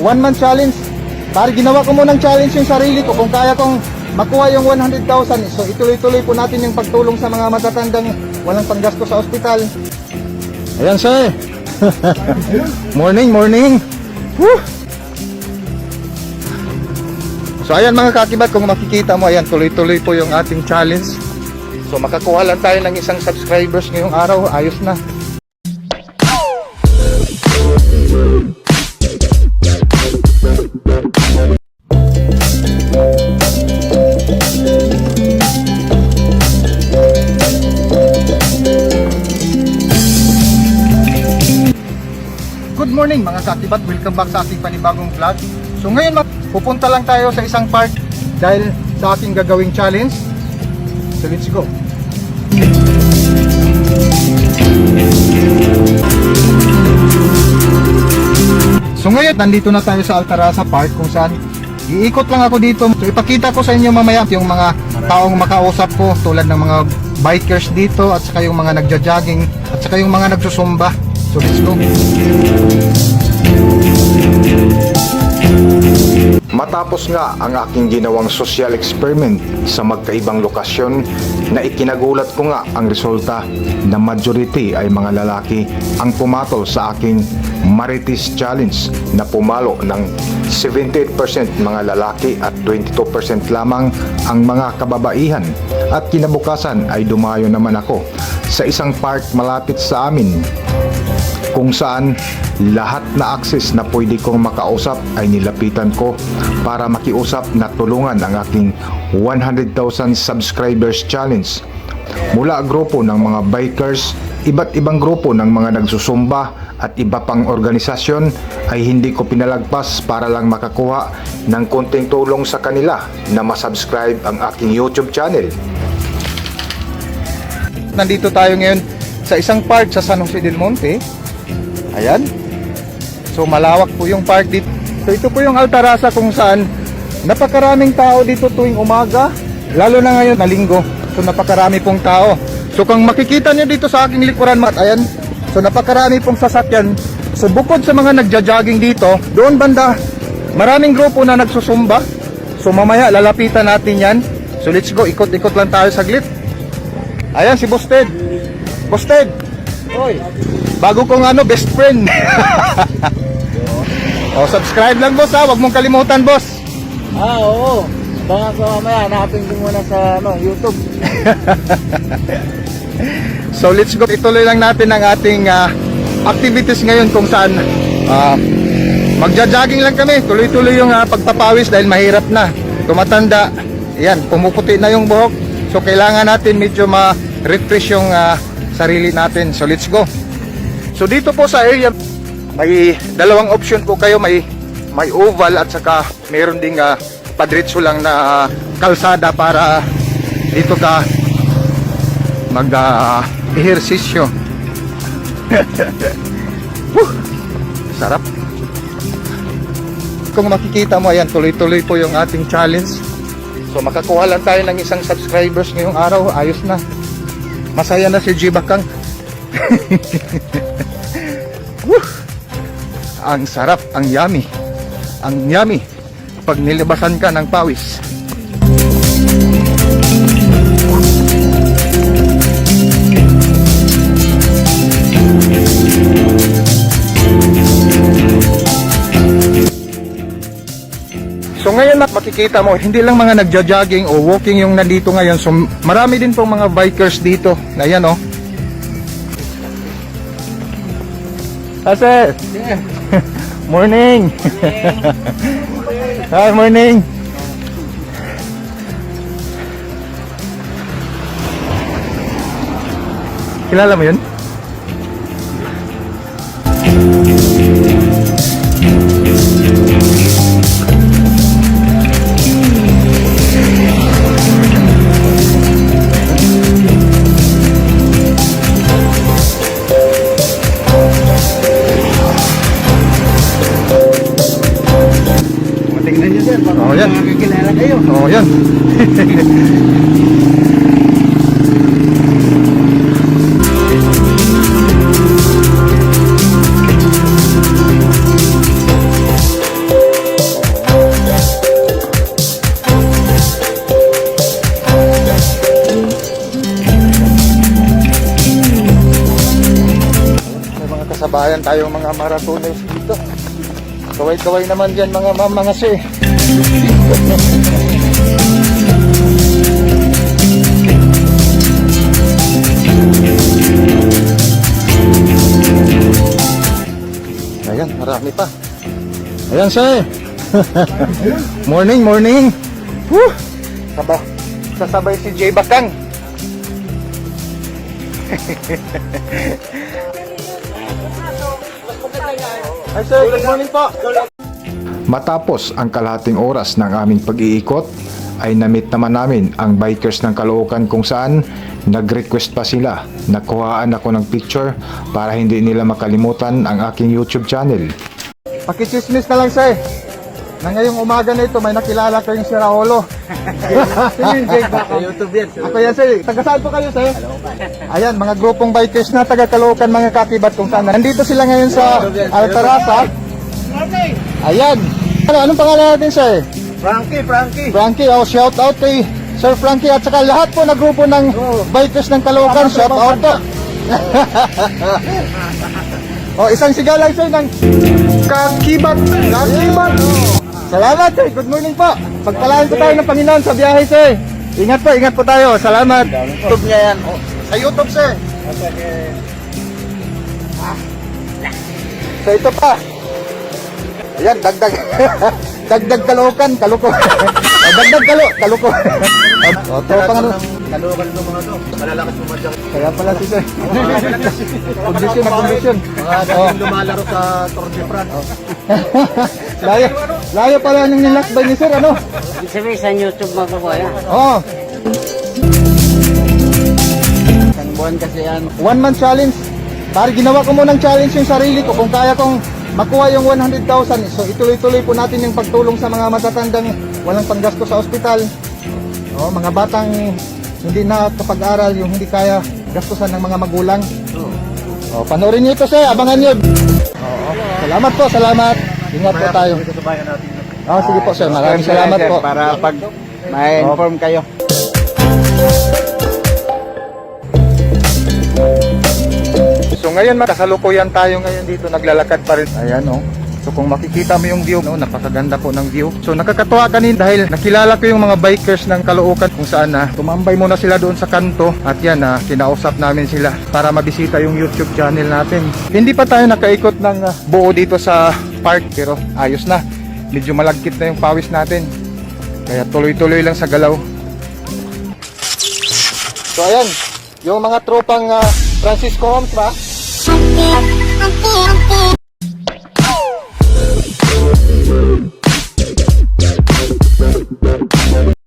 one month challenge. Para ginawa ko munang challenge yung sarili ko kung kaya kong makuha yung 100,000. So ituloy-tuloy po natin yung pagtulong sa mga matatandang walang panggasto sa ospital. Ayan sir. morning, morning. Woo! So ayan mga kakibat, kung makikita mo, ayan tuloy-tuloy po yung ating challenge. So makakuha lang tayo ng isang subscribers ngayong araw, ayos na. Mga kakibat, welcome back sa ating panibagong vlog. So ngayon pupunta lang tayo sa isang park dahil sa ating gagawing challenge. So let's go. So ngayon, nandito na tayo sa Altarasa Park kung saan iikot lang ako dito. So ipakita ko sa inyo mamaya yung mga taong makausap ko tulad ng mga bikers dito at saka yung mga nagja-jogging at saka yung mga nagsusumba. So let's go. Matapos nga ang aking ginawang social experiment sa magkaibang lokasyon na ikinagulat ko nga ang resulta na majority ay mga lalaki ang pumatol sa aking Marites Challenge na pumalo ng 78% mga lalaki at 22% lamang ang mga kababaihan. At kinabukasan ay dumayo naman ako sa isang park malapit sa amin kung saan lahat na access na pwede kong makausap ay nilapitan ko para makiusap na tulungan ang aking 100,000 subscribers challenge. Mula grupo ng mga bikers, iba't ibang grupo ng mga nagsusumba at iba pang organisasyon ay hindi ko pinalagpas para lang makakuha ng konting tulong sa kanila na masubscribe ang aking YouTube channel. Nandito tayo ngayon sa isang park sa San Jose del Monte. Ayan. So malawak po yung park dito. So ito po yung Altarasa kung saan napakaraming tao dito tuwing umaga. Lalo na ngayon na linggo. So napakarami pong tao. So kung makikita nyo dito sa aking likuran, mat, ayan. So napakarami pong sasakyan. So bukod sa mga nagja-jogging dito, doon banda, maraming grupo na nagsusumba. So mamaya lalapitan natin yan. So let's go, ikot-ikot lang tayo saglit. Ayan si Busted. Busted. Oy. Bago kong ano, best friend. oh, subscribe lang boss ha. Huwag mong kalimutan boss. Ah, oo. Baka sa mamaya, hanapin ko muna sa ano, YouTube. So let's go. Ituloy lang natin ang ating ah, activities ngayon kung saan ah, magja-jogging lang kami. Tuloy-tuloy yung ah, pagpapawis dahil mahirap na. Tumatanda. Yan, pumuputi na yung buhok. So kailangan natin medyo ma-refresh yung ah, sarili natin. So let's go. So dito po sa area may dalawang option po kayo may may oval at saka meron ding uh, padritso lang na ah, kalsada para dito ka mag ah, ehersisyo. Sarap. Kung makikita mo, ayan, tuloy-tuloy po yung ating challenge. So makakuha lang tayo ng isang subscribers ngayong araw, ayos na. Masaya na si G Bakang. Woo! Ang sarap, ang yummy. Ang yummy pag nilibasan ka ng pawis. Ngayon mak makikita mo, hindi lang mga nagja-jogging o walking yung nandito ngayon. So marami din pong mga bikers dito. Ayan oh. Ase, morning. Hi, morning. Kilala mo yun? sir. Para oh, yan. makakilala kayo. Oh, yan. kasabayan tayong mga maratoners dito. Kaway-kaway naman dyan mga ma'am, mga sir. Ayan, marami pa. Ayan, sir. morning, morning. Woo! Saba, sasabay si Jay Bakang. Hi, sir. Good morning po. Matapos ang kalahating oras ng aming pag-iikot, ay namit naman namin ang bikers ng Caloocan kung saan nag-request pa sila na kuhaan ako ng picture para hindi nila makalimutan ang aking YouTube channel. Pakichismis na lang, sir. Na ngayong umaga na ito, may nakilala kayong si Raolo. Sino yung Bakang? YouTube yan. Ako yan, sir. Taga saan po kayo, sir? Ayan, mga grupong bikers na taga Caloocan, mga kakibat kung saan. Nandito sila ngayon sa Altarasa. Ayan. Ano, anong pangalan natin, sir? Frankie, Frankie. Frankie, oh, shout out kay Sir Frankie at saka lahat po na grupo ng bikers ng Caloocan, shout out po. oh, isang sigaw lang sir ng kakibat, kakibat. Salamat sir, good morning po. Pagpalaan po tayo ng Panginoon sa biyahe sir. Ingat po, ingat po tayo. Salamat. YouTube niya yan. Oh. Sa YouTube sir. So ito pa. Ayan, dagdag. dagdag kalukan, kaluko. Dagdag kalo, kaluko. o, tropang ano. Kalukan ko mga to. Malalakas madyan. Kaya pala si sir. kondisyon na kondisyon. Mga dating lumalaro sa Tour de France. layo, layo pala ng nilakbay ni sir, ano? Sabihin sa YouTube makukuha yan. Oh, Isang buwan kasi yan. one month challenge. Pare, ginawa ko munang challenge yung sarili ko kung kaya kong makuha yung 100,000. So ituloy-tuloy po natin yung pagtulong sa mga matatandang walang panggasto sa ospital. Oh, mga batang hindi na kapag-aral, yung hindi kaya gastusan ng mga magulang. Oh, panoorin niyo ito, sir. Abangan niyo. Oo. Salamat po, salamat. Ingat po tayo. Oh, sige po, sir. Maraming salamat po. Para pag may inform kayo. So ngayon makasalukuyan tayo ngayon dito naglalakad pa rin. Ayan oh. So kung makikita mo yung view, no, napakaganda po ng view. So nakakatuwa kanin dahil nakilala ko yung mga bikers ng Caloocan kung saan na tumambay muna sila doon sa kanto at yan na kinausap namin sila para mabisita yung YouTube channel natin. Hindi pa tayo nakaikot ng ah, buo dito sa park pero ayos na. Medyo malagkit na yung pawis natin. Kaya tuloy-tuloy lang sa galaw. So ayan, yung mga tropang ah, Francisco Homes ba? soon.